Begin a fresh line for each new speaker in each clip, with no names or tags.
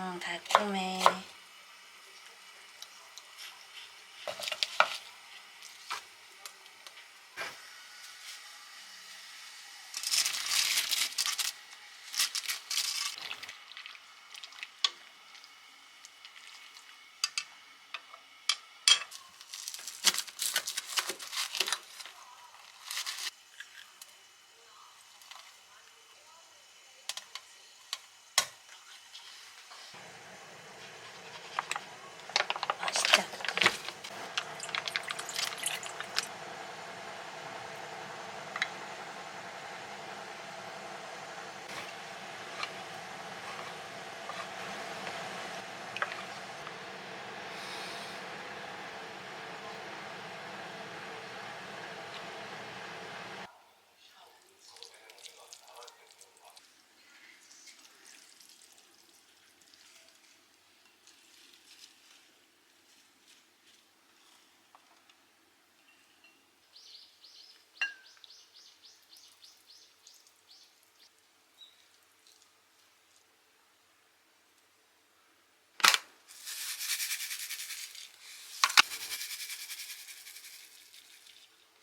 저는 달콤해.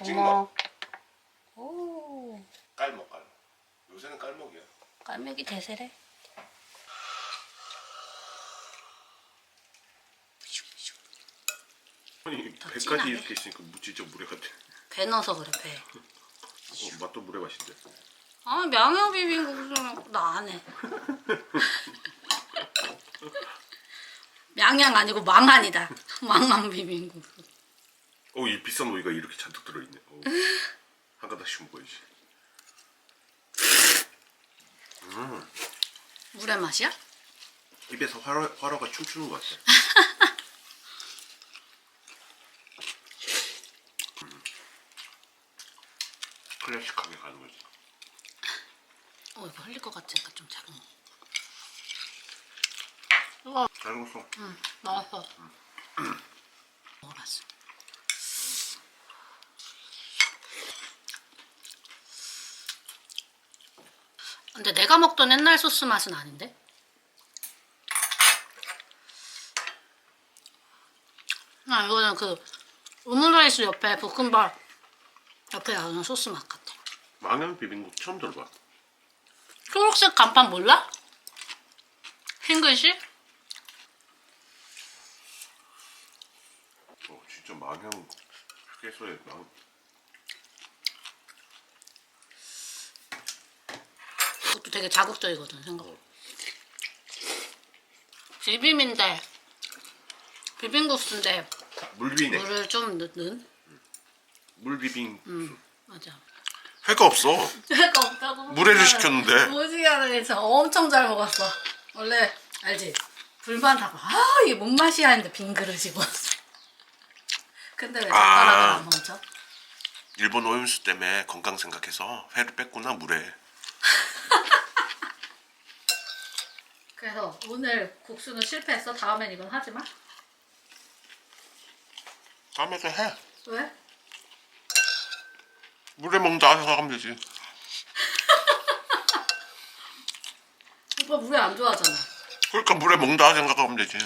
찍먹.
오,
깔먹 깔먹. 요새는 깔먹이야.
깔매기 대세래.
아니
더
배까지. 이렇게 있으니까 무- 진짜 물회 같아.
배 넣어서 그래 배.
어, 맛도 물회 맛인데.
아 명예 비빔국수는 나안 해. 명양 아니고 망한이다. 망한 비빔국수.
어 이 비싼 오이가 이렇게 잔뜩 들어있네. 어. 한 가닥씩 먹어야지. 음
물의 맛이야?
입에서 화로, 화로가 춤추는 것 같아. 음. 클래식하게 가는 거지.
어 이거 흘릴 것 같으니까 좀 작은 거. 이거
잘 먹었어.
응. 먹어봤어. 근데 내가 먹던 옛날 소스 맛은 아닌데? 아 이거는 그 오므라이스 옆에 볶음밥 옆에 나오는 소스 맛 같아.
망향 비빔국 처음 들어봐.
초록색 간판 몰라? 흰 글씨?
어 진짜 망향 휴게소에 망
그것도 되게 자극적이거든 생각. 비빔인데 비빔국수인데
물비네.
물을 좀 넣는?
물비빔.
음 맞아.
회가 없어.
내가 없다고.
물회를 시켰는데.
오지간해서 엄청 잘 먹었어. 원래 알지? 불만 하고 아 이게 뭔 맛이야 했는데 빈 그릇이고. 근데 왜 젓가락을
아.
안 멈춰?
일본 오염수 때문에 건강 생각해서 회를 뺐구나 물에.
그래서 오늘 국수는 실패했어. 다음엔 이건 하지 마.
다음에도 해.
왜?
물에 먹는다 생각하면 되지.
오빠 물에 안 좋아하잖아.
그러니까 물에 먹는다 생각하면 되지.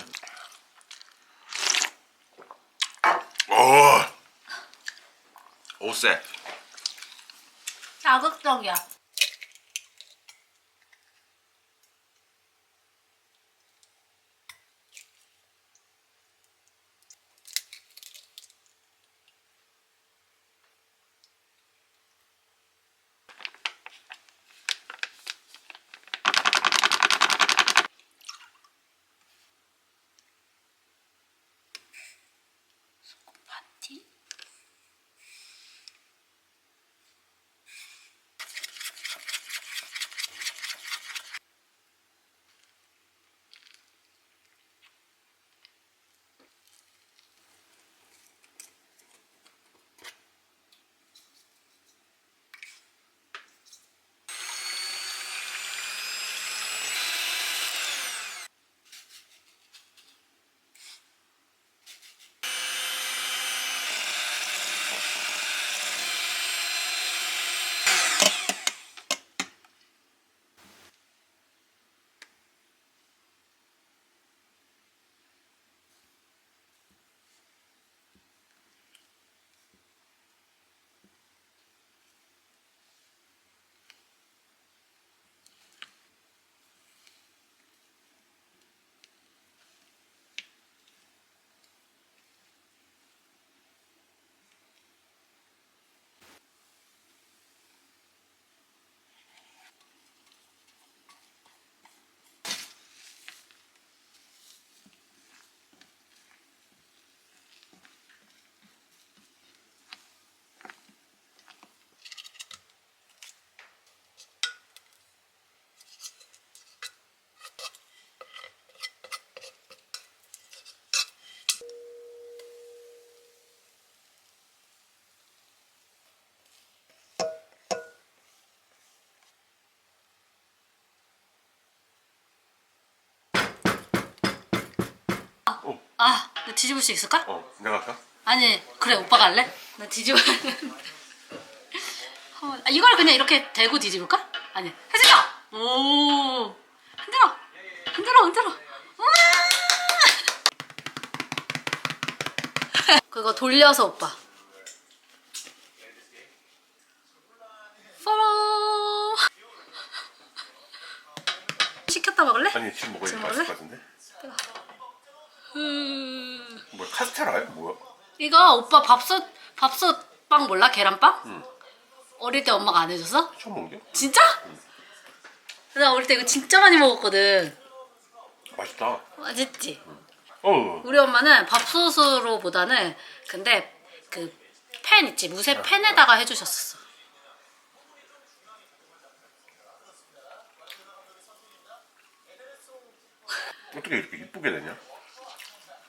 오, 오세.
자극적이야. 아, 나 뒤집을 수 있을까?
어 내가 할까?
아니, 그래, 오빠가 할래? 나 뒤집어야 되는데. 어, 아, 이걸 그냥 이렇게 대고 뒤집을까? 아니, 해준다! 오! 흔들어! 흔들어, 흔들어! 우와! 그거 돌려서 오빠. 포로! 시켰다 먹을래?
아니 지금 먹어야
지금
맛있을
먹을래?
것 같은데
음...
뭐야 카스테라야? 뭐야?
이거 오빠 밥솥 밥솥 빵 몰라? 계란빵? 어릴 때 엄마가 안 해줬어?
처음 먹는 게?
진짜? 나 어릴 때 이거 진짜 많이 먹었거든.
맛있다
맛있지?
어
우리 엄마는 밥솥으로보다는 근데 그 팬 있지 무쇠 팬에다가 해주셨었어.
어떻게 이렇게 이쁘게 되냐?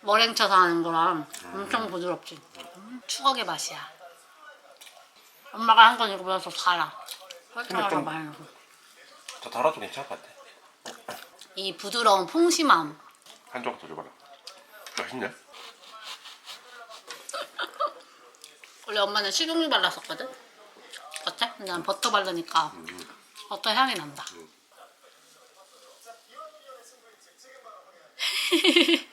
머랭 쳐서 하는 거랑 엄청 부드럽지. 음, 추억의 맛이야. 엄마가 한 건 이거 보면서 달아. 설탕을 더
좀-
많이 넣고.
더 달아도 괜찮을 것 같아
이 부드러운 풍심함.
한 조각 더 줘봐라 맛있네
원래 엄마는 식용유 발랐었거든. 어때? 근데 난 버터 바르니까 버터 향이 난다.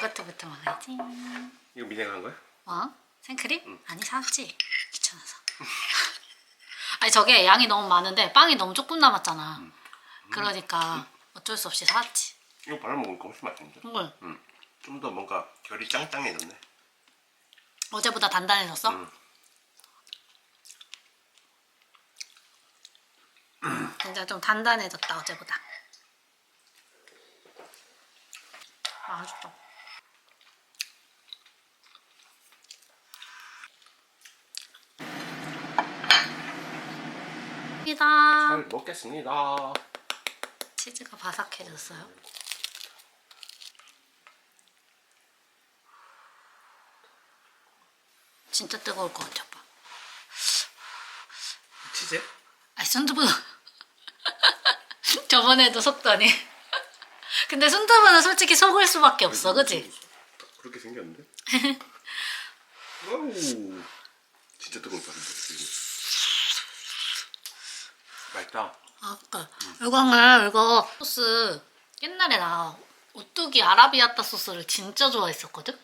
요거트부터 먹어야지.
이거 미생한 거야?
어? 생크림? 아니 사왔지. 귀찮아서. 아니 저게 양이 너무 많은데 빵이 너무 조금 남았잖아. 그러니까 어쩔 수 없이 사왔지.
이거 발라 먹으니까 훨씬 맛있는데
이걸
좀더 뭔가 결이 짱짱해졌네
어제보다 단단해졌어?
응.
진짜 좀 단단해졌다 어제보다. 맛있다. 이다
잘 먹겠습니다
치즈가 바삭해졌어요. 진짜 뜨거울 것 같아 오빠.
치즈?
아 순두부 저번에도 속더니 근데 순두부는 솔직히 속을 수밖에 없어 그지?
그렇게 생겼는데? 와우 진짜 뜨거울 것 같은데 지금. 맛있다.
아까. 이거는 이거 소스 옛날에 나 오뚜기 아라비아따 소스를 진짜 좋아했었거든?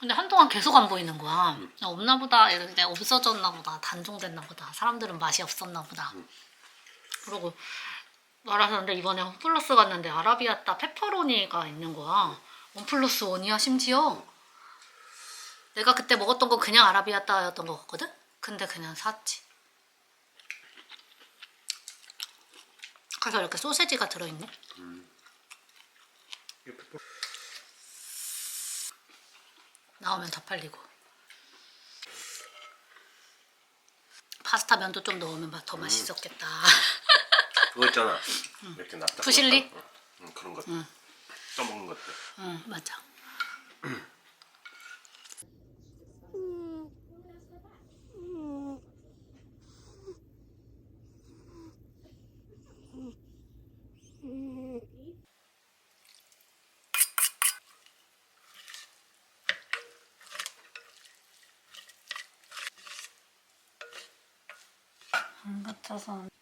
근데 한동안 계속 안 보이는 거야. 야, 없나 보다. 이렇게 없어졌나 보다. 단종됐나 보다. 사람들은 맛이 없었나 보다. 그러고 말하셨는데 이번에 홈플러스 갔는데 아라비아따 페퍼로니가 있는 거야. 원 플러스 원이야 심지어? 내가 그때 먹었던 건 그냥 아라비아따였던 것 같거든? 근데 그냥 샀지 그래서 이렇게 소세지가 들어있네
페퍼-
나오면 더 팔리고. 파스타 면도 좀 넣으면 마- 더 맛있었겠다.
그거 있잖아. 이렇게 납작.
푸실리?
응, 응, 그런 것들. 떠먹는 것들.
응, 맞아. 안 같아서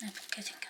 손에 붓게 생겼네.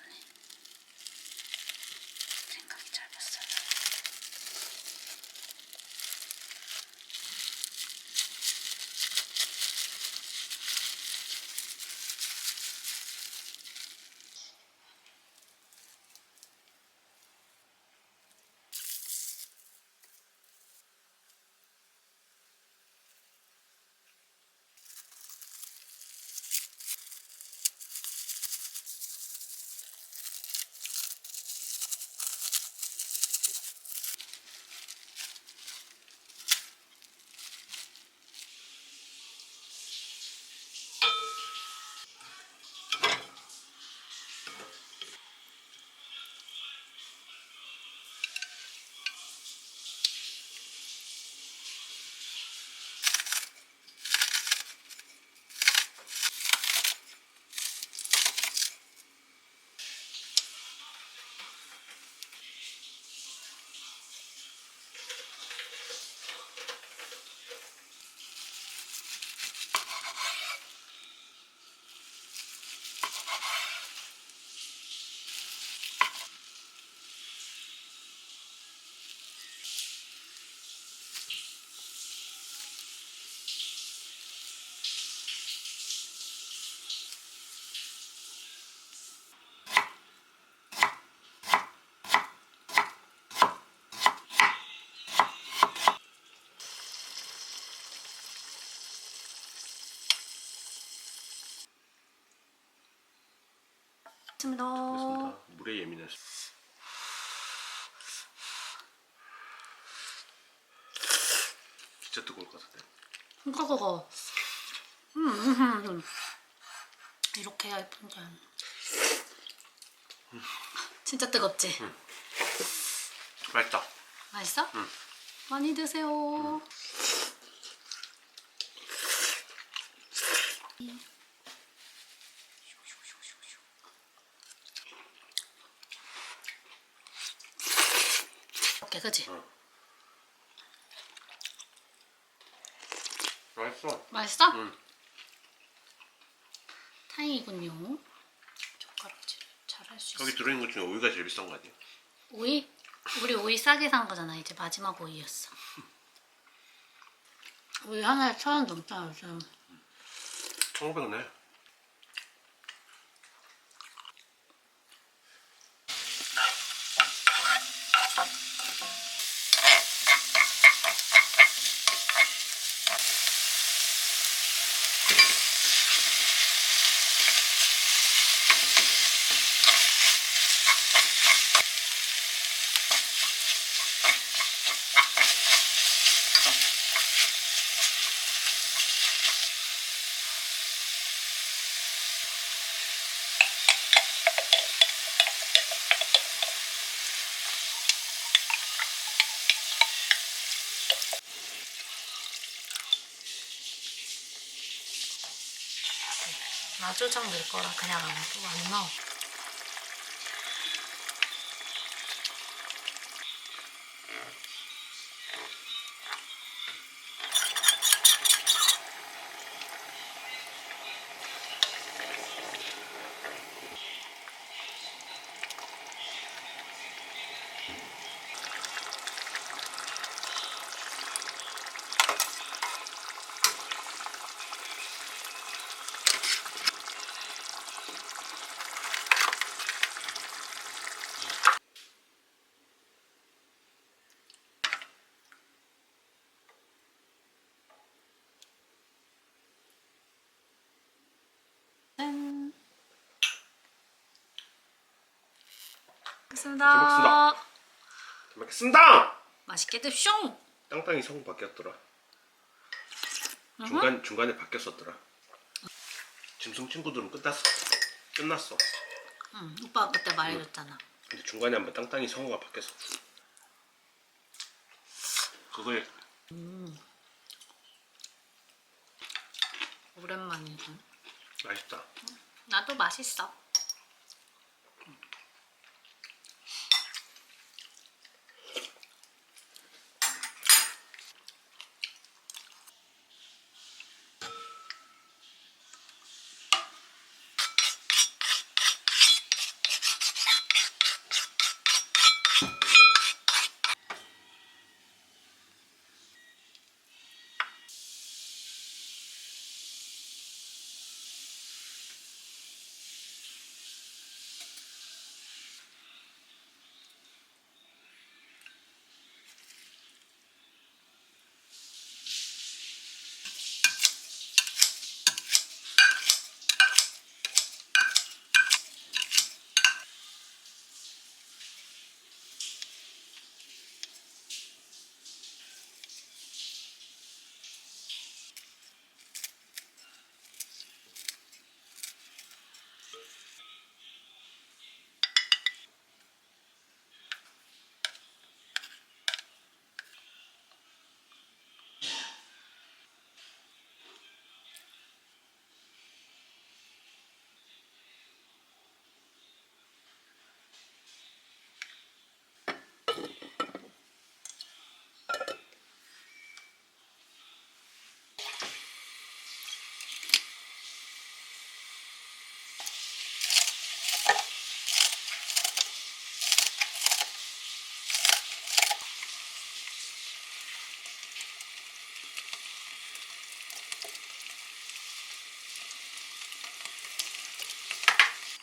맞습니다.
그렇습니다. 물에 예민해서. 진짜 뜨거울 것 같은데.
그거 음, 음, 음. 이렇게 해야 예쁜지 진짜 뜨겁지?
맛있다.
맛있어? 많이 드세요 이 렇게 그지?
맛있어.
맛있어?
응.
다행이군요 젓가락질을 잘할 수 있어
여기 들어있는 것 중에 오이가 제일 비싼 거 아니야?
오이? 우리 오이 싸게 산 거잖아. 이제 마지막 오이였어. 오이 하나에 천 원 넘잖아 요즘.
1,500원에.
마조장 넣을 거라 그냥 안 하고 안 넣어. 짠.
잘 먹겠습니다.
먹겠습니다.
잘 먹겠습니다.
맛있게 드쇼.
땅땅이 성 바뀌었더라. 중간 중간에 바뀌었었더라. 짐승 친구들은 끝났어. 끝났어.
응, 오빠가 그때 말해줬잖아.
근데 중간에 한번 땅땅이 성우가 바뀌었어. 그거에
오랜만이지.
맛있다.
나도 맛있어.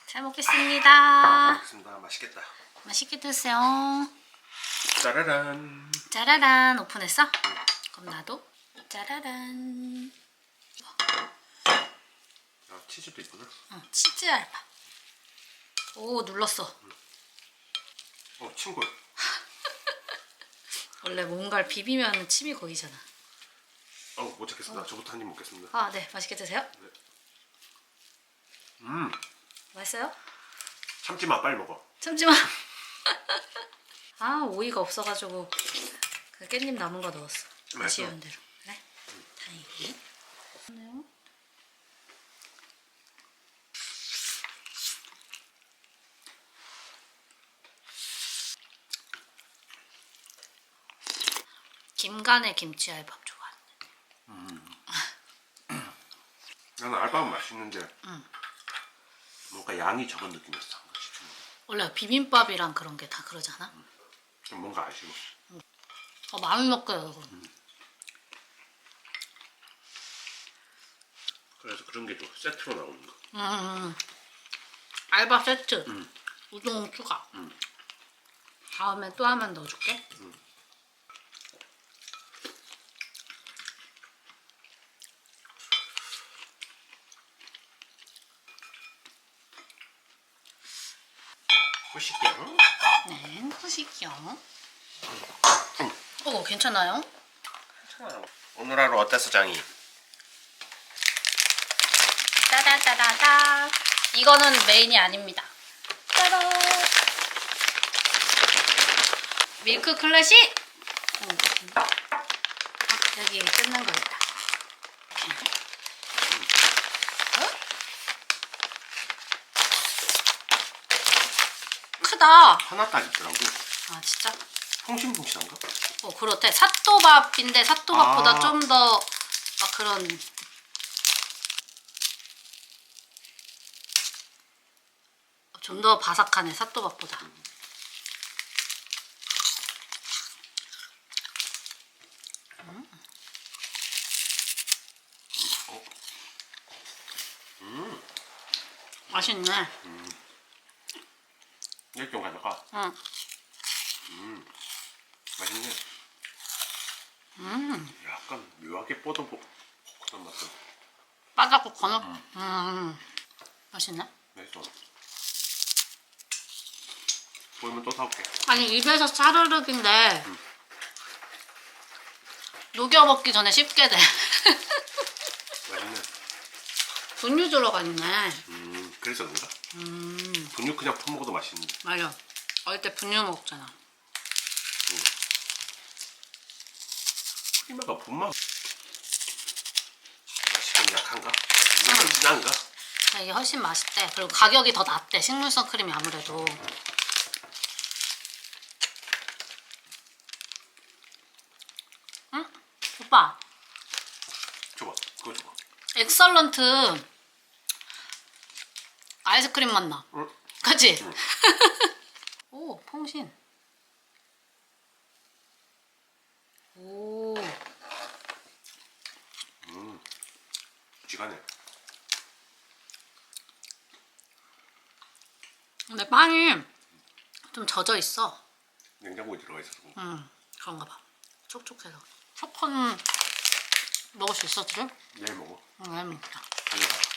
잘 먹겠습니다.
먹겠습니다. 맛있겠다.
맛있게 드세요.
짜라란.
짜라란 오픈했어? 그럼 나도 짜라란.
아 치즈도 있구나.
응, 치즈 알바. 오 눌렀어.
어 친구.
원래 뭔가를 비비면 침이 고이잖아.
어못 찾겠습니다. 저부터 한 입 먹겠습니다.
아, 네, 맛있게 드세요.
음
맛있어요?
참지 마 빨리 먹어.
참지 마. 아, 오이가 없어가지고 그 깻잎 남은 거 넣었어.
맛있어.
대로. 그래? 다행히. 좋네요. 김간의 김치 알밥 좋아하네.
나는 알밥은 맛있는데 뭔가 양이 적은 느낌이었어.
원래 비빔밥이랑 그런 게 다 그러잖아.
좀 뭔가 아쉬워.
어, 마음이 먹어요, 이거.
그래서 그런 게 좋아. 세트로 나오는 거.
음, 알바 세트 우동 추가 다음에 또 하면 넣어줄게
맛있게.
네 후식용 어 괜찮아요?
오늘 하루 어땠어 장이?
따다따다다 이거는 메인이 아닙니다 짜란 밀크 클래식 음. 아, 여기 거 있다 어? 크다.
하나 딱 있더라고.
아 진짜?
홍신풍신한가?
어 그렇대. 사또밥인데 사또밥보다
아.
좀 더 막 그런 좀 더 바삭하네 사또밥보다. 음. 어. 음. 맛있네.
음. 1종 가져가.
응.
음, 맛있네. 음. 약간 묘하게 뻗어 보 그런 맛도.
바삭고 건어. 응. 음. 맛있네.
맛있어. 보이면 또 사올게.
아니 입에서 사르륵인데 음. 녹여 먹기 전에 쉽게 돼.
맛있네.
분유 들어가 있네.
음, 그래서 그런가?
음.
분유 그냥 퍼먹어도 맛있는데.
맞아. 어릴 때 분유 먹잖아.
크림가 분맛. 맛이 좀 약한가? 좀 진한가?
아, 이게 훨씬 맛있대. 그리고 가격이 더 낮대. 식물성 크림이 아무래도. 응? 오빠,
줘봐. 그거 줘봐.
엑설런트 아이스크림 맛 나.
응?
그치? 오, 퐁신. 오,
묵직하네.
근데 빵이 좀 젖어 있어.
냉장고에 들어가 있어서. 그런가?
음, 그런가 봐. 촉촉해서. 초코는 먹을 수 있어, 지금?
내일 먹어.
응, 잘 먹자.
가져가.